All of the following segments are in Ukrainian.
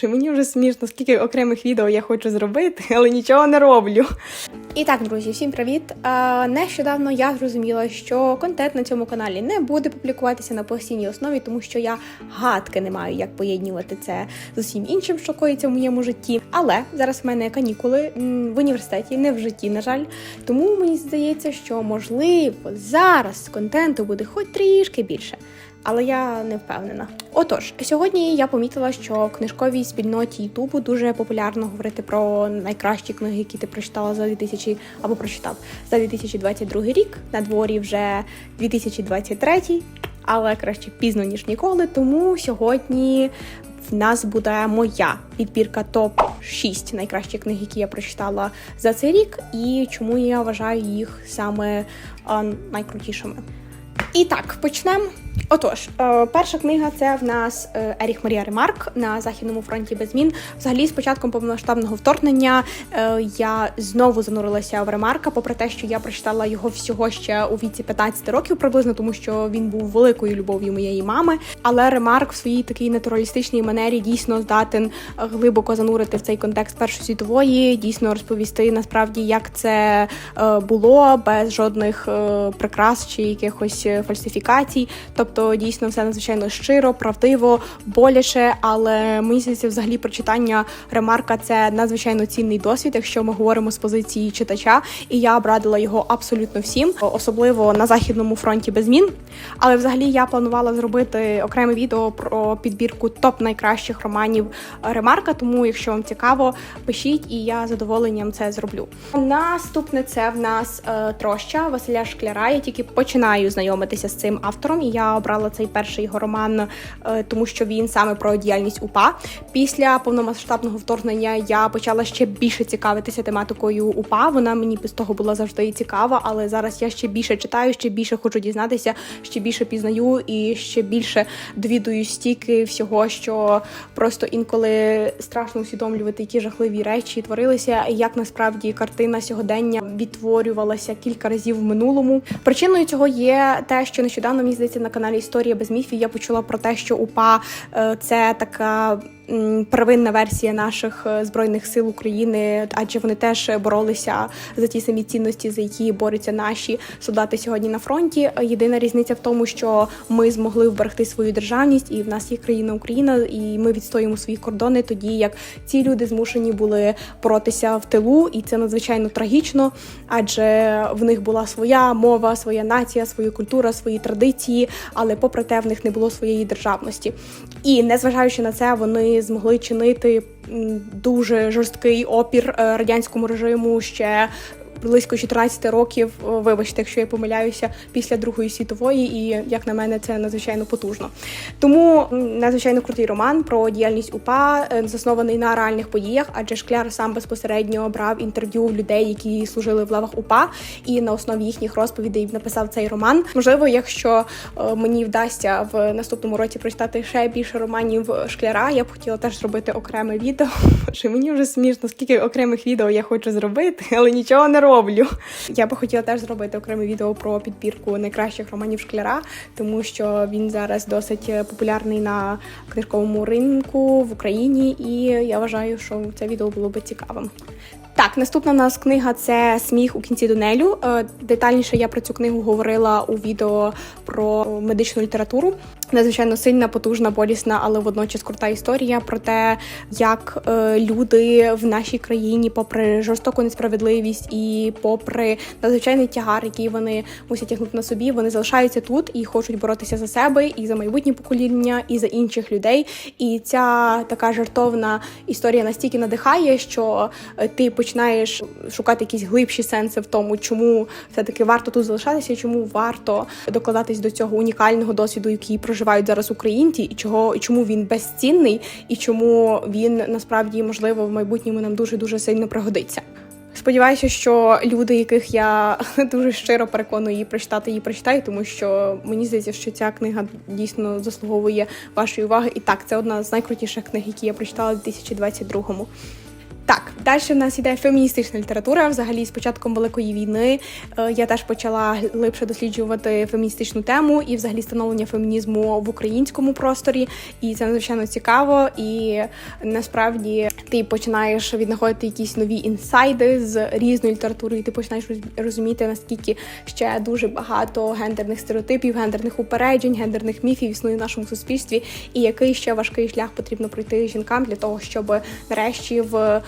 що мені вже смішно, скільки окремих відео я хочу зробити, але нічого не роблю. І так, друзі, всім привіт! Нещодавно я зрозуміла, що контент на цьому каналі не буде публікуватися на постійній основі, тому що я гадки не маю, як поєднувати це з усім іншим, що коїться в моєму житті. Але зараз в мене канікули в університеті, не в житті, на жаль. Тому мені здається, що можливо зараз контенту буде хоч трішки більше. Але я не впевнена. Отож, сьогодні я помітила, що в книжковій спільноті Ютубу дуже популярно говорити про найкращі книги, які ти прочитала за 2000 або прочитав за 2022 рік. На дворі вже 2023, але краще пізно ніж ніколи. Тому сьогодні в нас буде моя підбірка топ 6 найкращих книг, які я прочитала за цей рік, і чому я вважаю їх саме найкрутішими. І так, почнемо. Отож, е, перша книга це в нас е, Еріх Марія Ремарк на західному фронті без змін. Взагалі, з початком повномасштабного вторгнення е, я знову занурилася в Ремарка, попри те, що я прочитала його всього ще у віці 15 років приблизно, тому що він був великою любов'ю моєї мами. Але Ремарк в своїй такій натуралістичній манері дійсно здатен глибоко занурити в цей контекст Першої світової, дійсно розповісти насправді, як це було без жодних прикрас чи якихось фальсифікацій. Тобто, дійсно, все надзвичайно щиро, правдиво, боляче. Але мені здається, взагалі прочитання ремарка це надзвичайно цінний досвід, якщо ми говоримо з позиції читача. І я б радила його абсолютно всім, особливо на західному фронті без змін. Але взагалі я планувала зробити окреме відео про підбірку топ найкращих романів ремарка. Тому, якщо вам цікаво, пишіть, і я з задоволенням це зроблю. Наступне це в нас е, троща Василя Шкляра. Я тільки починаю знайомитися з цим автором, і я обрала цей перший його роман, е, тому що він саме про діяльність УПА. Після повномасштабного вторгнення я почала ще більше цікавитися тематикою УПА. Вона мені без того була завжди цікава, але зараз я ще більше читаю, ще більше хочу дізнатися, ще більше пізнаю і ще більше довідуюсь стільки всього, що просто інколи страшно усвідомлювати, які жахливі речі творилися, як насправді картина сьогодення відтворювалася кілька разів в минулому. Причиною цього є те, що нещодавно мені здається на каналі Історія без міфів я почула про те, що УПА е, це така. Первинна версія наших е, збройних сил України, адже вони теж боролися за ті самі цінності, за які борються наші солдати сьогодні на фронті. Єдина різниця в тому, що ми змогли вберегти свою державність, і в нас є країна Україна, і ми відстоюємо свої кордони, тоді як ці люди змушені були боротися в тилу, і це надзвичайно трагічно, адже в них була своя мова, своя нація, своя культура, свої традиції, але попри те, в них не було своєї державності. І незважаючи на це, вони змогли чинити дуже жорсткий опір е, радянському режиму ще. Близько 14 років, вибачте, якщо я помиляюся, після Другої світової, і як на мене, це надзвичайно потужно. Тому надзвичайно крутий роман про діяльність УПА, е, заснований на реальних подіях, адже Шкляр сам безпосередньо брав інтерв'ю людей, які служили в лавах УПА, і на основі їхніх розповідей написав цей роман. Можливо, якщо е, мені вдасться в наступному році прочитати ще більше романів Шкляра, я б хотіла теж зробити окреме відео. Що мені вже смішно, скільки окремих відео я хочу зробити, але нічого не роблю. Я би хотіла теж зробити окреме відео про підбірку найкращих романів Шкляра, тому що він зараз досить е, популярний на книжковому ринку в Україні, і я вважаю, що це відео було би цікавим. Так, наступна у нас книга це Сміх у кінці тунелю. Е, Детальніше я про цю книгу говорила у відео про медичну літературу. Надзвичайно сильна, потужна, болісна, але водночас крута історія про те, як е, люди в нашій країні, попри жорстоку несправедливість і попри надзвичайний тягар, який вони мусять тягнути на собі, вони залишаються тут і хочуть боротися за себе і за майбутнє покоління, і за інших людей. І ця така жартовна історія настільки надихає, що е, ти починаєш шукати якісь глибші сенси в тому, чому все таки варто тут залишатися, чому варто докладатись до цього унікального досвіду, який проживають зараз українці, і чого і чому він безцінний, і чому він насправді можливо в майбутньому нам дуже дуже сильно пригодиться. Сподіваюся, що люди, яких я дуже щиро переконую її прочитати, її прочитають, тому що мені здається, що ця книга дійсно заслуговує вашої уваги. І так, це одна з найкрутіших книг, які я прочитала у 2022-му. Так, далі в нас йде феміністична література. Взагалі, з початком великої війни е, я теж почала глибше досліджувати феміністичну тему і взагалі становлення фемінізму в українському просторі. І це надзвичайно цікаво. І насправді ти починаєш віднаходити якісь нові інсайди з різної літератури, і ти починаєш роз- розуміти, наскільки ще дуже багато гендерних стереотипів, гендерних упереджень, гендерних міфів існує в нашому суспільстві, і який ще важкий шлях потрібно пройти жінкам для того, щоб нарешті в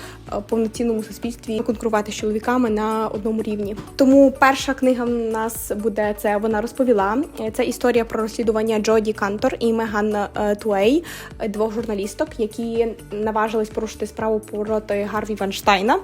повноцінному суспільстві конкурувати з чоловіками на одному рівні. Тому перша книга в нас буде це. Вона розповіла. Е, Це історія про розслідування Джоді Кантор і Меган е, Туей, е, двох журналісток, які наважились порушити справу проти Гарві Ванштайна.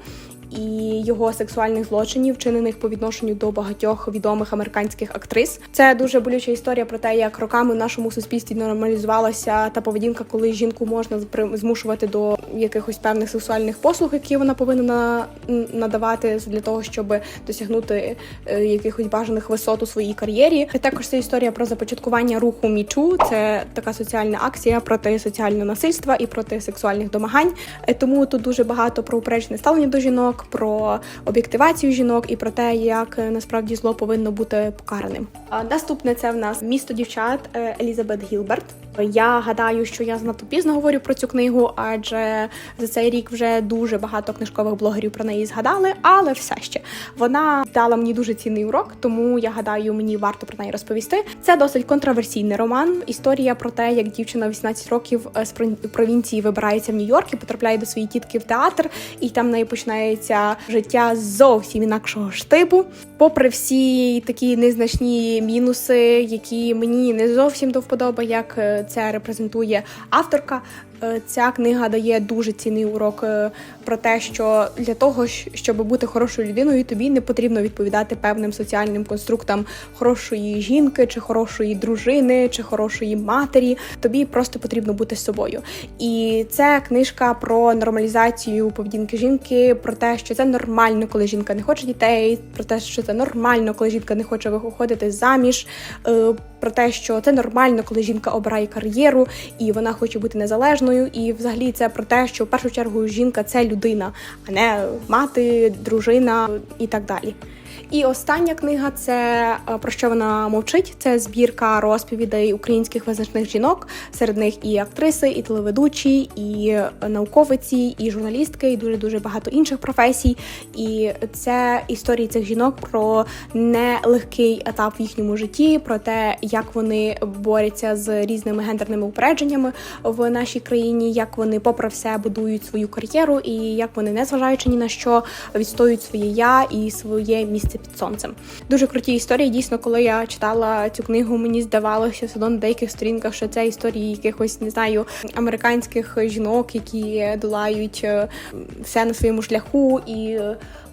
І його сексуальних злочинів, вчинених по відношенню до багатьох відомих американських актрис. Це дуже болюча історія про те, як роками в нашому суспільстві нормалізувалася та поведінка, коли жінку можна змушувати до якихось певних сексуальних послуг, які вона повинна надавати для того, щоб досягнути е, якихось бажаних висот у своїй кар'єрі. Також це історія про започаткування руху Мічу. Це така соціальна акція проти соціального насильства і проти сексуальних домагань. Е, Тому тут дуже багато про упереджене ставлення до жінок, про об'єктивацію жінок і про те, як е, насправді зло повинно бути покараним. А наступне це в нас місто дівчат е, Елізабет Гілберт. Я гадаю, що я занадто пізно говорю про цю книгу, адже за цей рік вже дуже багато книжкових блогерів про неї згадали, але все ще вона дала мені дуже цінний урок, тому я гадаю, мені варто про неї розповісти. Це досить контроверсійний роман. Історія про те, як дівчина 18 років е, з провінції вибирається в Нью-Йорк і потрапляє до своєї тітки в театр, і там в неї починається життя зовсім інакшого штибу. Попри всі такі незначні мінуси, які мені не зовсім до вподоби, як е, це репрезентує авторка. Е, Ця книга дає дуже цінний урок е, про те, що для того, щоб бути хорошою людиною, тобі не потрібно відповідати певним соціальним конструктам хорошої жінки, чи хорошої дружини, чи хорошої матері. Тобі просто потрібно бути собою. І це книжка про нормалізацію поведінки жінки, про те, що це нормально, коли жінка не хоче дітей, про те, що це нормально, коли жінка не хоче виходити заміж. е, Про те, що це нормально, коли жінка обирає кар'єру і вона хоче бути незалежною. І взагалі це про те, що в першу чергу жінка це людина, а не мати, дружина і так далі. І остання книга це е, про що вона мовчить. Це збірка розповідей українських визначних жінок. Серед них і актриси, і телеведучі, і е, науковиці, і журналістки, і дуже дуже багато інших професій. І це історії цих жінок про нелегкий етап в їхньому житті, про те, як вони борються з різними гендерними упередженнями в нашій країні, як вони, попри все, будують свою кар'єру, і як вони, незважаючи ні на що, відстоюють своє я і своє місце під сонцем. Дуже круті історії. Дійсно, коли я читала цю книгу, мені здавалося все одно на деяких сторінках, що це історії якихось не знаю американських жінок, які долають е, все на своєму шляху і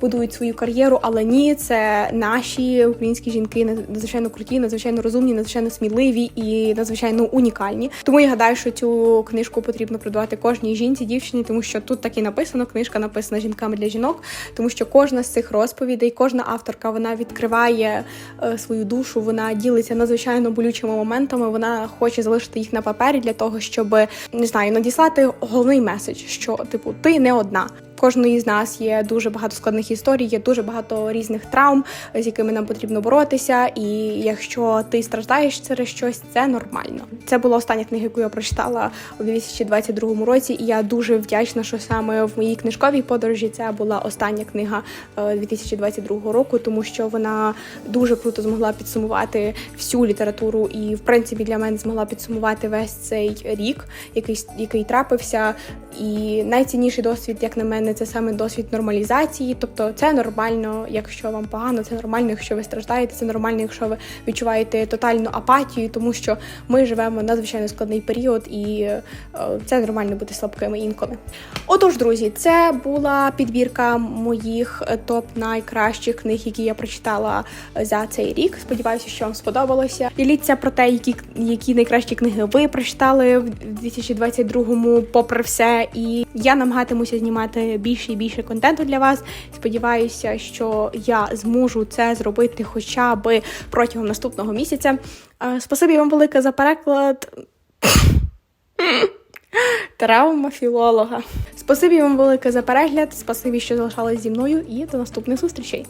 будують свою кар'єру. Але ні, це наші українські жінки надзвичайно круті, надзвичайно розумні, надзвичайно сміливі і надзвичайно унікальні. Тому я гадаю, що цю книжку потрібно продавати кожній жінці, дівчині, тому що тут так і написано. Книжка написана жінками для жінок, тому що кожна з цих розповідей, кожна авторка вона відкриває е, свою душу, вона ділиться надзвичайно болючими моментами. Вона хоче залишити їх на папері для того, щоб не знаю, надіслати головний меседж, що типу ти не одна. Кожної з нас є дуже багато складних історій, є дуже багато різних травм, з якими нам потрібно боротися. І якщо ти страждаєш через щось, це нормально. Це була остання книга, яку я прочитала у 2022 році, і я дуже вдячна, що саме в моїй книжковій подорожі це була остання книга е, 2022 року, тому що вона дуже круто змогла підсумувати всю літературу, і в принципі для мене змогла підсумувати весь цей рік, який, який трапився. І найцінніший досвід, як на мене, це саме досвід нормалізації. Тобто, це нормально, якщо вам погано, це нормально, якщо ви страждаєте, це нормально, якщо ви відчуваєте тотальну апатію, тому що ми живемо надзвичайно складний період, і е, це нормально бути слабкими інколи. Отож, друзі, це була підбірка моїх е, топ найкращих книг, які я прочитала е, за цей рік. Сподіваюся, що вам сподобалося. Діліться про те, які, які найкращі книги ви прочитали в 2022-му, попри все. І я намагатимуся знімати більше і більше контенту для вас. Сподіваюся, що я зможу це зробити хоча б протягом наступного місяця. Е, Спасибі вам велике за переклад. Травма філолога. Спасибі вам велике за перегляд. Спасибі, що залишались зі мною, і до наступних зустрічей.